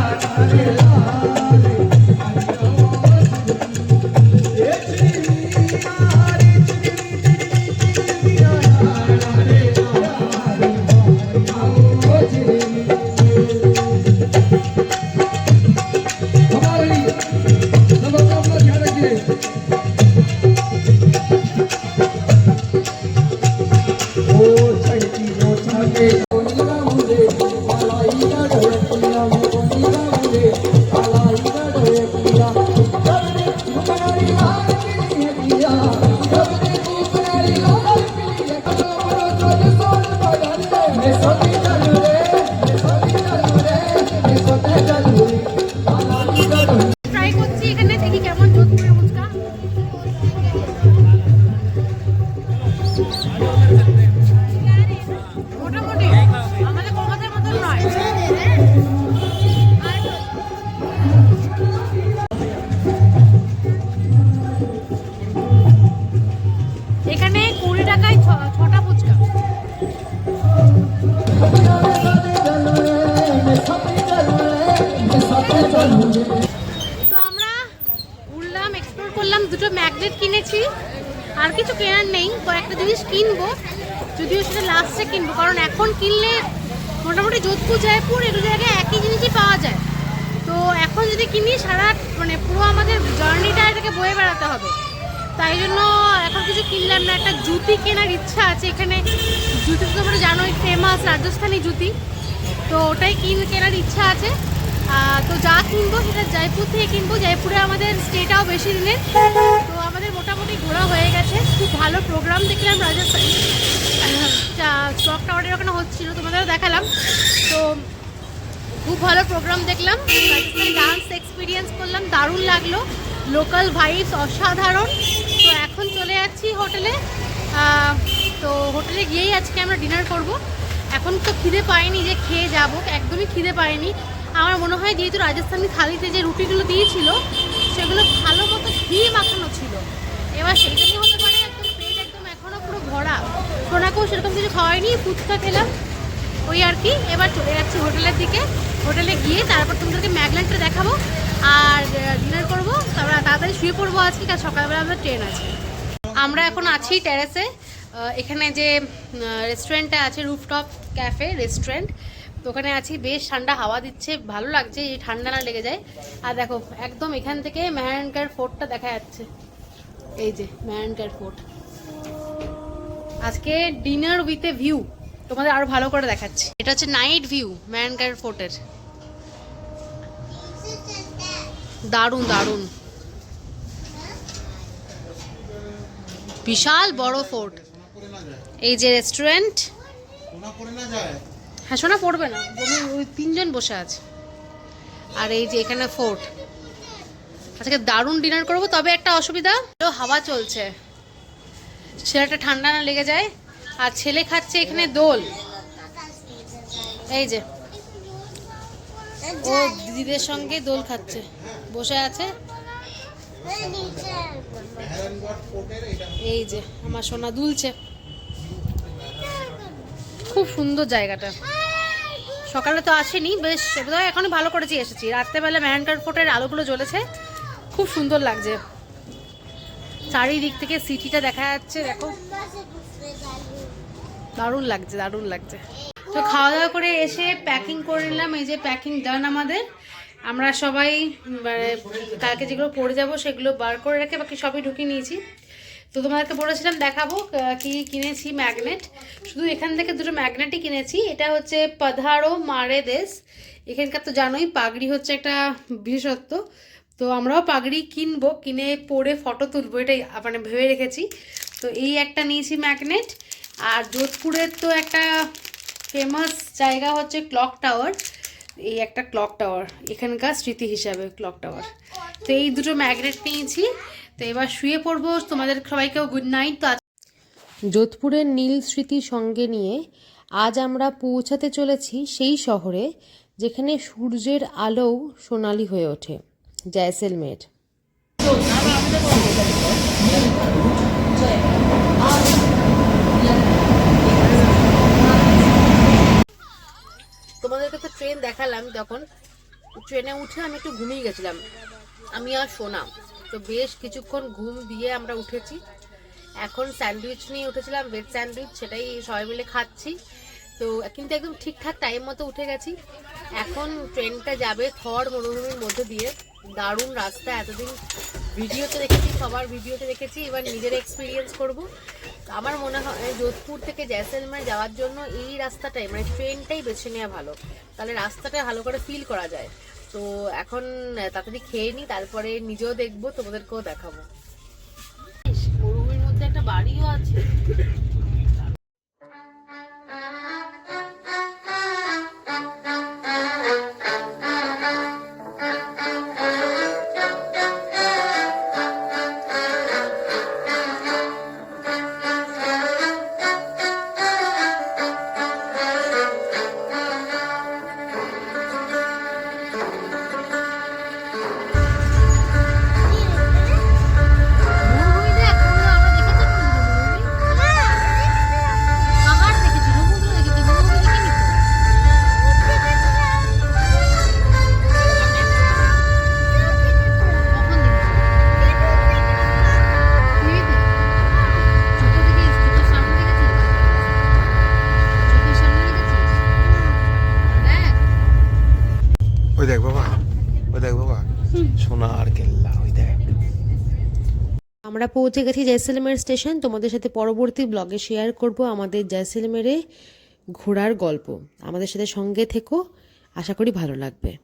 たまり、どこかおもりはなきゃいけん。তো আমরা উঠলাম এক্সপ্লোর করলাম, দুটো ম্যাগনেট কিনেছি। আর কিছু কেনার নেই কয়েকটা জিনিস কিনবো। যদিও সেটা লাস্টে কিনবো, কারণ এখন কিনলে মোটামুটি যোধপুর, জয়পুর, এগুলো জায়গায় একই জিনিসই পাওয়া যায়। তো এখন যদি কিনি, সারা মানে পুরো আমাদের জার্নিটা এটাকে বয়ে বেড়াতে হবে। তাই জন্য এখন কিছু কিনলাম না, একটা জুতি কেনার ইচ্ছা আছে এখানে। জুতি তো তোমরা জানোই ফেমাস রাজস্থানি জুতি। তো ওটাই কিন, কেনার ইচ্ছা আছে। তো যা কিনবো সেটা জয়পুর থেকে কিনবো। জয়পুরে আমাদের স্টেটাও বেশি দিনের। তো আমাদের মোটামুটি ঘোরা হয়ে গেছে। খুব ভালো প্রোগ্রাম দেখলাম রাজস্থান। স্টক টাওয়ারের ওখানে হচ্ছিল, তোমাদেরও দেখালাম। তো খুব ভালো প্রোগ্রাম দেখলাম। ডান্স এক্সপিরিয়েন্স করলাম, দারুণ লাগল। লোকাল ভাইবস অসাধারণ। তো এখন চলে যাচ্ছি হোটেলে। তো হোটেলে গিয়েই আজকে আমরা ডিনার করব। এখন তো খিদে পাইনি যে খেয়ে যাব। একদমই খিদে পাইনি। আমার মনে হয় যেহেতু রাজস্থানি থালিতে যে রুটিগুলো দিয়েছিল, সেগুলো ভালো মতো ঘি মাখানো ছিল। এবার সেই জন্য হতে পারে একদম পেট একদম এখনও পুরো ভরা। সোনাকেও সেরকম কিছু খাওয়াইনি ফুচকা খেলাম। ওই আর কি। এবার চলে যাচ্ছি হোটেলের দিকে। হোটেলে গিয়ে তারপর তোমাদেরকে ম্যাগল্যান্ডটা দেখাবো। আর ডিনার করব। তারপর তাড়াতাড়ি শুয়ে পড়ব আজকে, কারণ সকালবেলা আমাদের ট্রেন আছে। আমরা এখন আছি টেরেসে এখানে যে রেস্টুরেন্টটা আছে রুফটপ ক্যাফে রেস্টুরেন্ট তো ওখানে আছি, বেশ ঠান্ডা হাওয়া দিচ্ছে, ভালো লাগছে, এই ঠান্ডা না লেগে যায়। আর দেখো, একদম এখান থেকে মেহানকার ফোর্টটা দেখা যাচ্ছে। এই যে মেহানকার ফোর্ট। আজকে ডিনার উইথ এ ভিউ তোমাদের আরও ভালো করে দেখাচ্ছি। এটা হচ্ছে নাইট ভিউ ম্যানকার ফোর্টের। দারুণ দারুণ। বিশাল বড় ফোর্ট। এই যে রেস্টুরেন্ট হ্যাঁ শোনা পড়বে না। ওই- তিনজন বসে আছে। আর এই যে এখানে ফোর্ট আজকে দারুণ ডিনার করব, তবে একটা অসুবিধা হাওয়া চলছে। ছেলেটা ঠান্ডা না লেগে যায়। আর ছেলে খাচ্ছে এখানে দোল। এই যে। ও দিদিদের সঙ্গে দোল খাচ্ছে। বসে আছে। এই যে, আমার সোনা দুলছে। খুব সুন্দর জায়গাটা। সকালে তো আসেনি, বেশ বোধহয় এখনই ভালো করেছি এসেছি। রাত্রেবেলা ম্যানকার ফোর্টের আলোগুলো জ্বলেছে, খুব সুন্দর লাগছে। চারিদিক থেকে সিটিটা দেখা যাচ্ছে, দেখো। দারুণ লাগছে দারুণ লাগছে। তো খাওয়া দাওয়া করে এসে প্যাকিং করে নিলাম, এই যে প্যাকিং ডান আমাদের। আমরা সবাই মানে কালকে যেগুলো পড়ে যাব সেগুলো বার করে রেখে বাকি সবই ঢুকিয়ে নিয়েছি। তো তোমাদেরকে বলেছিলাম দেখাবো কি কিনেছি ম্যাগনেট শুধু এখান থেকে দুটো ম্যাগনেটই কিনেছি। এটা হচ্ছে পাধারো মারে দেশ। এখানকার তো জানোই, পাগড়ি হচ্ছে একটা বিশেষত্ব। তো আমরাও পাগড়ি কিনবো, কিনে পরে ফটো তুলবো, এটাই মানে ভেবে রেখেছি। তো এই একটা নিয়েছি ম্যাগনেট আর যোধপুরের তো একটা ফেমাস জায়গা হচ্ছে ক্লক টাওয়ার এই একটা ক্লক টাওয়ার এখানকার স্মৃতি হিসাবে ক্লক টাওয়ার তো এই দুটো ম্যাগনেট নিয়েছি। তো এবার শুয়ে পড়ব। তোমাদের সবাইকেও গুড নাইট তো যোধপুরের নীল স্মৃতি সঙ্গে নিয়ে আজ আমরা পৌঁছাতে চলেছি সেই শহরে যেখানে সূর্যের আলোও সোনালি হয়ে ওঠে। জয়সেলমের তোমাদেরকে তো ট্রেন দেখালাম তখন ট্রেনে উঠে আমি একটু ঘুমিয়ে গেছিলাম। আমি আর শোনা তো বেশ কিছুক্ষণ ঘুম দিয়ে আমরা উঠেছি। এখন স্যান্ডউইচ নিয়ে উঠেছিলাম ভেজ স্যান্ডউইচ, সেটাই সবাই মিলে খাচ্ছি। তো কিন্তু একদম ঠিকঠাক টাইম মতো উঠে গেছি। এখন ট্রেনটা যাবে থর মরুভূমির মধ্যে দিয়ে। দারুণ রাস্তা, এতদিন ভিডিওতে দেখেছি, সবার ভিডিওতে দেখেছি, এবার নিজের এক্সপিরিয়েন্স করব। আমার মনে হয় যোধপুর থেকে জয়সলমের যাওয়ার জন্য এই রাস্তাটাই মানে ট্রেনটাই বেছে নেওয়া ভালো। তাহলে রাস্তাটা ভালো করে ফিল করা যায়। তো এখন তাড়াতাড়ি খেয়ে নিই তারপরে নিজেও দেখব, তোমাদেরকেও দেখাবো। মরুভূমির মধ্যে একটা বাড়িও আছে। আমরা পৌঁছে গেছি জয়সলমের স্টেশন। তোমাদের সাথে পরবর্তী ব্লগে শেয়ার করব আমাদের জয়সলমেরে ঘোরার গল্প। আমাদের সাথে সঙ্গে থেকো। আশা করি ভালো লাগবে।